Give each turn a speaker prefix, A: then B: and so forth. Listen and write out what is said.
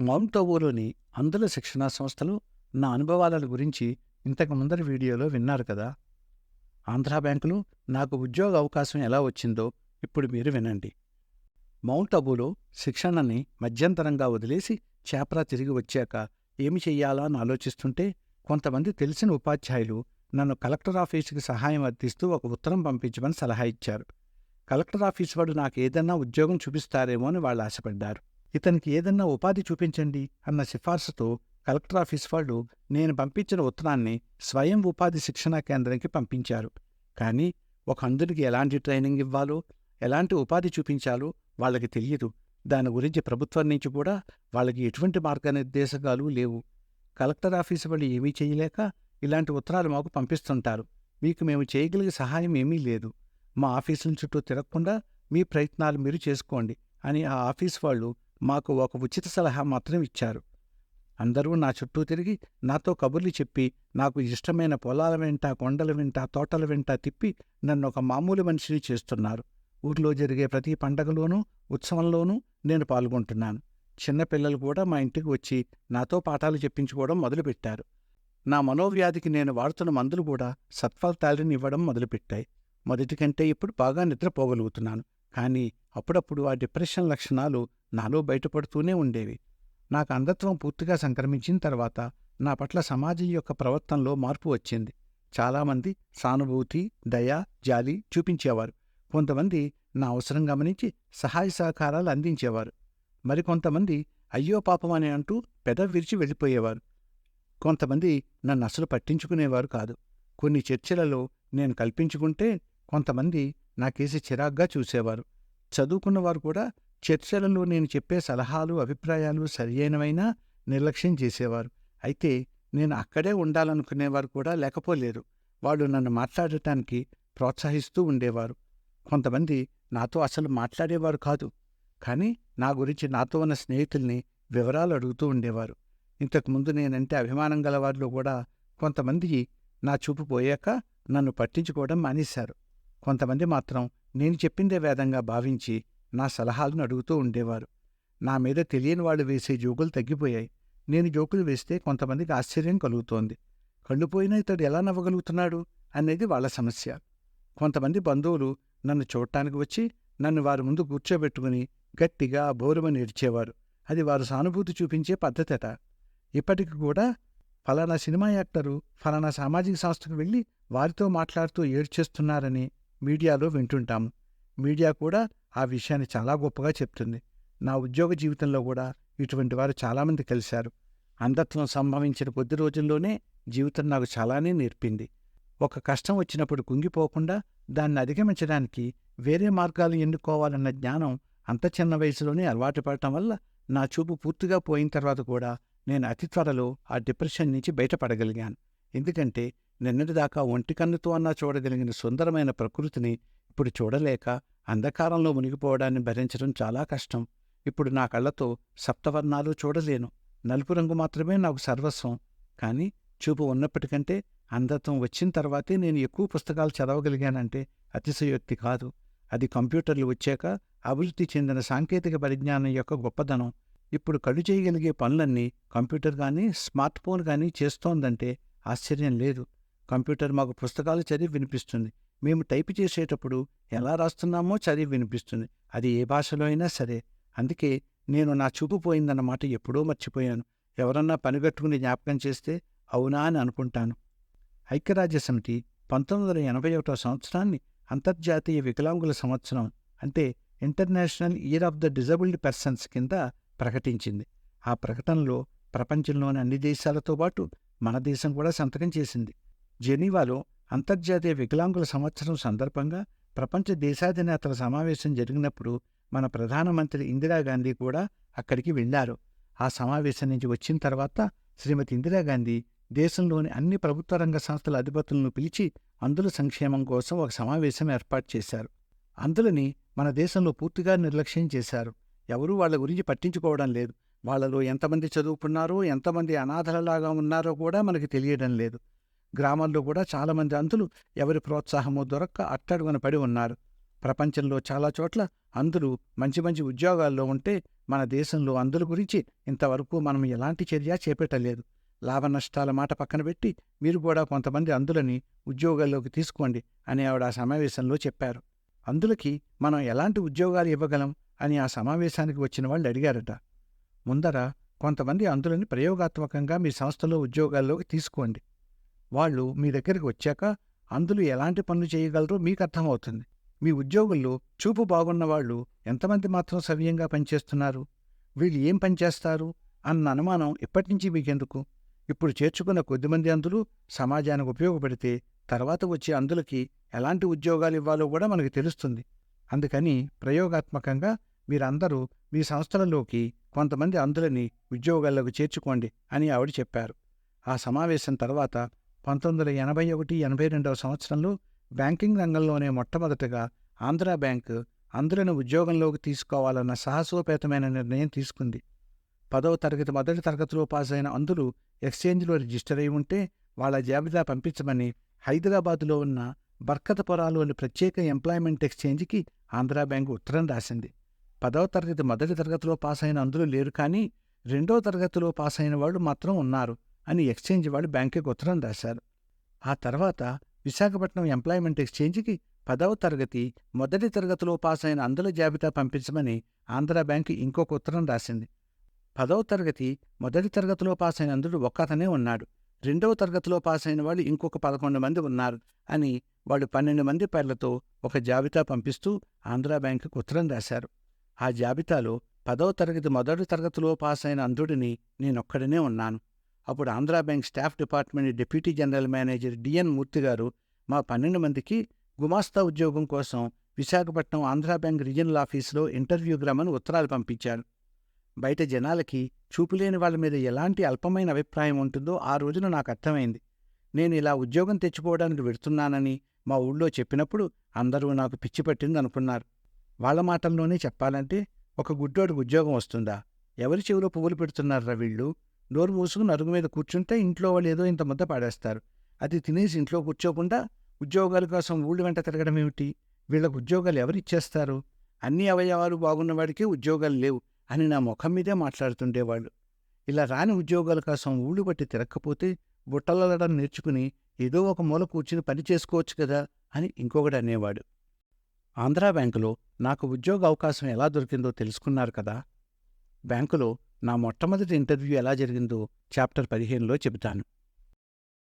A: మౌంటోవోలోని అబూలోని అందుల శిక్షణా సంస్థలు నా అనుభవాల గురించి ఇంతకు ముందరి వీడియోలో విన్నారు కదా. ఆంధ్రా బ్యాంకులో నాకు ఉద్యోగ అవకాశం ఎలా వచ్చిందో ఇప్పుడు మీరు వినండి. మౌంట్ అబూలో శిక్షణని మధ్యంతరంగా వదిలేసి చేపరా తిరిగి వచ్చాక ఏమి చెయ్యాలా అని ఆలోచిస్తుంటే కొంతమంది తెలిసిన ఉపాధ్యాయులు నన్ను కలెక్టర్ ఆఫీసుకి సహాయం అర్థిస్తూ ఒక ఉత్తరం పంపించమని సలహా ఇచ్చారు. కలెక్టర్ ఆఫీస్ వాడు నాకు ఏదన్నా ఉద్యోగం చూపిస్తారేమో అని వాళ్ళు ఆశపడ్డారు. ఇతనికి ఏదన్నా ఉపాధి చూపించండి అన్న సిఫార్సుతో కలెక్టర్ ఆఫీస్ వాళ్ళు నేను పంపించిన ఉత్తరాన్ని స్వయం ఉపాధి శిక్షణా కేంద్రానికి పంపించారు. కానీ ఒక అందరికి ఎలాంటి ట్రైనింగ్ ఇవ్వాలో ఎలాంటి ఉపాధి చూపించాలో వాళ్ళకి తెలియదు. దాని గురించి ప్రభుత్వం నుంచి కూడా వాళ్ళకి ఎటువంటి మార్గనిర్దేశకాలు లేవు. కలెక్టర్ ఆఫీస్ వాళ్ళు ఏమీ చేయలేక ఇలాంటి ఉత్తరాలు మాకు పంపిస్తుంటారు. మీకు మేము చేయగలిగే సహాయం ఏమీ లేదు. మా ఆఫీసుల చుట్టూ తిరగకుండా మీ ప్రయత్నాలు మీరు చేసుకోండి అని ఆ ఆఫీస్ వాళ్ళు మాకు ఒక ఉచిత సలహా మాత్రం ఇచ్చారు. అందరూ నా చుట్టూ తిరిగి నాతో కబుర్లు చెప్పి నాకు ఇష్టమైన పొలాల వెంట కొండల వెంట తోటల వెంట తిప్పి నన్ను ఒక మామూలు మనిషిని చేస్తున్నారు. ఊర్లో జరిగే ప్రతి పండగలోనూ ఉత్సవంలోనూ నేను పాల్గొంటున్నాను. చిన్నపిల్లలు కూడా మా ఇంటికి వచ్చి నాతో పాఠాలు చెప్పించుకోవడం మొదలుపెట్టారు. నా మనోవ్యాధికి నేను వాడుతున్న మందులు కూడా సత్ఫలితాలను ఇవ్వడం మొదలుపెట్టాయి. మొదటి కంటే ఇప్పుడు బాగా నిద్రపోగలుగుతున్నాను. కానీ అప్పుడప్పుడు ఆ డిప్రెషన్ లక్షణాలు నాలో బయటపడుతూనే ఉండేవి. నాకు అంధత్వం పూర్తిగా సంక్రమించిన తర్వాత నా పట్ల సమాజం యొక్క ప్రవర్తనలో మార్పు వచ్చింది. చాలామంది సానుభూతి దయ జాలి చూపించేవారు. కొంతమంది నా అవసరం గమనించి సహాయ సహకారాలు అందించేవారు. మరికొంతమంది అయ్యో పాపం అని అంటూ పెద విరిచి వెళ్ళిపోయేవారు. కొంతమంది నన్ను అసలు పట్టించుకునేవారు కాదు. కొన్ని చర్చలలో నేను కల్పించుకుంటే కొంతమంది నాకేసి చిరాగ్గా చూసేవారు. చదువుకున్నవారు కూడా చర్చలలో నేను చెప్పే సలహాలు అభిప్రాయాలు సరియైనవైనా నిర్లక్ష్యం చేసేవారు. అయితే నేను అక్కడే ఉండాలనుకునేవారు కూడా లేకపోలేరు. వాళ్ళు నన్ను మాట్లాడటానికి ప్రోత్సహిస్తూ ఉండేవారు. కొంతమంది నాతో అసలు మాట్లాడేవారు కాదు. కానీ నా గురించి నాతో ఉన్న స్నేహితుల్ని వివరాలు అడుగుతూ ఉండేవారు. ఇంతకుముందు నేనంటే అభిమానం గలవారిలో కూడా కొంతమంది నా చూపు పోయాక నన్ను పట్టించుకోవడం మానేశారు. కొంతమంది మాత్రం నేను చెప్పిందే వేదంగా భావించి నా సలహాలను అడుగుతూ ఉండేవారు. నా మీద తెలియని వాళ్ళు వేసే జోకులు తగ్గిపోయాయి. నేను జోకులు వేస్తే కొంతమందికి ఆశ్చర్యం కలుగుతోంది. కళ్ళుపోయినా ఇతడు ఎలా నవ్వగలుగుతున్నాడు అనేది వాళ్ళ సమస్య. కొంతమంది బంధువులు నన్ను చూడటానికి వచ్చి నన్ను వారి ముందు కూర్చోబెట్టుకుని గట్టిగా బోరుమని ఏడ్చేవారు అది వారు సానుభూతి చూపించే పద్ధతట. ఇప్పటికి కూడా ఫలానా సినిమా యాక్టరు ఫలానా సామాజిక సంస్థకు వెళ్ళి వారితో మాట్లాడుతూ ఏడ్చేస్తున్నారని మీడియాలో వింటుంటాము. మీడియా కూడా ఆ విషయాన్ని చాలా గొప్పగా చెప్తుంది. నా ఉద్యోగ జీవితంలో కూడా ఇటువంటి వారు చాలామంది కలిశారు. అంధత్వం సంభవించిన కొద్ది రోజుల్లోనే జీవితం నాకు చాలానే నేర్పింది. ఒక కష్టం వచ్చినప్పుడు కుంగిపోకుండా దాన్ని అధిగమించడానికి వేరే మార్గాలు ఎన్నుకోవాలన్న జ్ఞానం అంత చిన్న వయసులోనే అలవాటు పడటం వల్ల నా చూపు పూర్తిగా పోయిన తర్వాత కూడా నేను అతి త్వరలో ఆ డిప్రెషన్ నుంచి బయటపడగలిగాను. ఎందుకంటే నిన్నటిదాకా ఒంటి కన్నుతో అన్నా చూడగలిగిన సుందరమైన ప్రకృతిని ఇప్పుడు చూడలేక అంధకారంలో మునిగిపోవడాన్ని భరించడం చాలా కష్టం. ఇప్పుడు నా కళ్ళతో సప్తవర్ణాలు చూడలేను. నలుపు రంగు మాత్రమే నాకు సర్వస్వం. కానీ చూపు ఉన్నప్పటికంటే అంధత్వం వచ్చిన తర్వాతే నేను ఎక్కువ పుస్తకాలు చదవగలిగానంటే అతిశయోక్తి కాదు. అది కంప్యూటర్లు వచ్చాక అభివృద్ధి చెందిన సాంకేతిక పరిజ్ఞానం యొక్క గొప్పదనం. ఇప్పుడు కళ్ళు చేయగలిగే పనులన్నీ కంప్యూటర్ కానీ స్మార్ట్ ఫోన్ కానీ చేస్తోందంటే ఆశ్చర్యం లేదు. కంప్యూటర్ మాకు పుస్తకాలు చదివి వినిపిస్తుంది. మేము టైప్ చేసేటప్పుడు ఎలా రాస్తున్నామో చదివి వినిపిస్తుంది. అది ఏ భాషలో అయినా సరే. అందుకే నేను నా చూపు పోయిందన్నమాట ఎప్పుడో మర్చిపోయాను. ఎవరన్నా పనిగట్టుకుని జ్ఞాపకం చేస్తే అవునా అని అనుకుంటాను. ఐక్యరాజ్యసమితి పంతొమ్మిది వందల ఎనభై ఒకటో సంవత్సరాన్ని అంతర్జాతీయ వికలాంగుల సంవత్సరం అంటే international year of the disabled persons కింద ప్రకటించింది. ఆ ప్రకటనలో ప్రపంచంలోని అన్ని దేశాలతో పాటు మన దేశం కూడా సంతకం చేసింది. జెనీవాలో అంతర్జాతీయ వికలాంగుల సంవత్సరం సందర్భంగా ప్రపంచ దేశాధినేతల సమావేశం జరిగినప్పుడు మన ప్రధానమంత్రి ఇందిరాగాంధీ కూడా అక్కడికి వెళ్ళారు ఆ సమావేశం నుంచి వచ్చిన తర్వాత శ్రీమతి ఇందిరాగాంధీ దేశంలోని అన్ని ప్రభుత్వ రంగ సంస్థల అధిపతులను పిలిచి అందుల సంక్షేమం కోసం ఒక సమావేశం ఏర్పాటు చేశారు. అందులని మన దేశంలో పూర్తిగా నిర్లక్ష్యం చేశారు. ఎవరూ వాళ్ళ గురించి పట్టించుకోవడం లేదు. వాళ్ళలో ఎంతమంది చదువుకున్నారో ఎంతమంది అనాథలలాగా ఉన్నారో కూడా మనకి తెలియడం లేదు. గ్రామాల్లో కూడా చాలామంది అంధులు ఎవరి ప్రోత్సాహమో దొరక్క అట్టడుగున పడి ఉన్నారు. ప్రపంచంలో చాలా చోట్ల అంధులు మంచి మంచి ఉద్యోగాల్లో ఉంటే మన దేశంలో అందుల గురించి ఇంతవరకు మనం ఎలాంటి చర్య చేపట్టలేదు. లాభ నష్టాల మాట పక్కన పెట్టి మీరు కూడా కొంతమంది అందులని ఉద్యోగాల్లోకి తీసుకోండి అని ఆవిడ ఆ సమావేశంలో చెప్పారు. అందులకి మనం ఎలాంటి ఉద్యోగాలు ఇవ్వగలం అని ఆ సమావేశానికి వచ్చిన వాళ్ళు అడిగారట. ముందర కొంతమంది అందులని ప్రయోగాత్మకంగా మీ సంస్థలో ఉద్యోగాల్లోకి తీసుకోండి. వాళ్ళు మీ దగ్గరికి వచ్చాక అందులు ఎలాంటి పనులు చేయగలరో మీకు అర్థమవుతుంది. మీ ఉద్యోగుల్లో చూపు బాగున్న వాళ్ళు ఎంతమంది మాత్రం సవ్యంగా పనిచేస్తున్నారు? వీళ్ళు ఏం పనిచేస్తారు అన్న అనుమానం ఇప్పటినుంచి మీకెందుకు? ఇప్పుడు చేర్చుకున్న కొద్దిమంది అందులు సమాజానికి ఉపయోగపడితే తర్వాత వచ్చే అందులకి ఎలాంటి ఉద్యోగాలు ఇవ్వాలో కూడా మనకు తెలుస్తుంది. అందుకని ప్రయోగాత్మకంగా మీరందరూ మీ సంస్థలలోకి కొంతమంది అందులని ఉద్యోగాల్లోకి చేర్చుకోండి అని ఆవిడ చెప్పారు. ఆ సమావేశం తర్వాత పంతొమ్మిది వందల ఎనభై ఒకటి ఎనభై రెండవ సంవత్సరంలో బ్యాంకింగ్ రంగంలోనే మొట్టమొదటగా ఆంధ్ర బ్యాంకు అందులను ఉద్యోగంలోకి తీసుకోవాలన్న సాహసోపేతమైన నిర్ణయం తీసుకుంది. పదవ తరగతి మొదటి తరగతిలో పాస్ అయిన అందులు ఎక్స్చేంజ్లో రిజిస్టర్ అయి ఉంటే వాళ్ళ జాబితా పంపించమని హైదరాబాదులో ఉన్న బర్కతపురాలోని ప్రత్యేక ఎంప్లాయ్మెంట్ ఎక్స్చేంజ్కి ఆంధ్ర బ్యాంకు ఉత్తరం రాసింది. పదవ తరగతి మొదటి తరగతిలో పాస్ అయిన అందులో లేరు కానీ రెండో తరగతిలో పాస్ అయిన వాళ్ళు మాత్రం ఉన్నారు. అని ఎక్స్చేంజ్ వాళ్ళు బ్యాంకుకి ఉత్తరం రాశారు. ఆ తర్వాత విశాఖపట్నం ఎంప్లాయ్మెంట్ ఎక్స్చేంజ్కి పదవ తరగతి మొదటి తరగతిలో పాస్ అయిన అందుల జాబితా పంపించమని ఆంధ్ర బ్యాంకు ఇంకొక ఉత్తరం రాసింది. పదవ తరగతి మొదటి తరగతిలో పాస్ అయిన అందుడు ఒక్కతనే ఉన్నాడు. రెండవ తరగతిలో పాస్ అయిన వాళ్ళు ఇంకొక పదకొండు మంది ఉన్నారు అని వాళ్ళు పన్నెండు మంది పేర్లతో ఒక జాబితా పంపిస్తూ ఆంధ్ర బ్యాంకుకు ఉత్తరం రాశారు. ఆ జాబితాలో పదవ తరగతి మొదటి తరగతిలో పాస్ అయిన అంధుడిని నేనొక్కడనే ఉన్నాను. అప్పుడు Andhra bank staff department deputy general manager D N Murthy garu మా పన్నెండు మందికి గుమాస్తా ఉద్యోగం కోసం విశాఖపట్నం ఆంధ్ర బ్యాంక్ రీజనల్ ఆఫీసులో ఇంటర్వ్యూకి రమ్మని ఉత్తరాలు పంపించారు. బయట జనాలకి చూపులేని వాళ్ళ మీద ఎలాంటి అల్పమైన అభిప్రాయం ఉంటుందో ఆ రోజున నాకు అర్థమైంది. నేను ఇలా ఉద్యోగం తెచ్చుకోవడానికి వెడుతున్నానని మా ఊళ్ళో చెప్పినప్పుడు అందరూ నాకు పిచ్చి పట్టింది అనుకున్నారు. వాళ్ళ మాటల్లోనే చెప్పాలంటే ఒక గుడ్డోడికి ఉద్యోగం వస్తుందా? ఎవరి చెవిలో పువ్వులు పెడుతున్నారా వీళ్ళు? నోరు మూసుకుని అరుగు మీద కూర్చుంటే ఇంట్లో వాళ్ళు ఏదో ఇంత ముద్ద పాడేస్తారు. అది తినేసి ఇంట్లో కూర్చోకుండా ఉద్యోగాల కోసం ఊళ్ళు వెంట తిరగడం ఏమిటి? వీళ్ళకు ఉద్యోగాలు ఎవరిచ్చేస్తారు అన్ని అవయవాలు బాగున్నవాడికి ఉద్యోగాలు లేవు అని నా ముఖం మీదే మాట్లాడుతుండేవాళ్ళు. ఇలా రాని ఉద్యోగాల కోసం ఊళ్ళు బట్టి తిరక్కపోతే బుట్టలడం నేర్చుకుని ఏదో ఒక మూల కూర్చుని పని చేసుకోవచ్చు కదా అని ఇంకొకటి అనేవాడు. ఆంధ్రా బ్యాంకులో నాకు ఉద్యోగ అవకాశం ఎలా దొరికిందో తెలుసుకున్నారు కదా? బ్యాంకులో నా మొట్టమొదటి ఇంటర్వ్యూ ఎలా జరిగిందో చాప్టర్ పదిహేనులో చెబుతాను.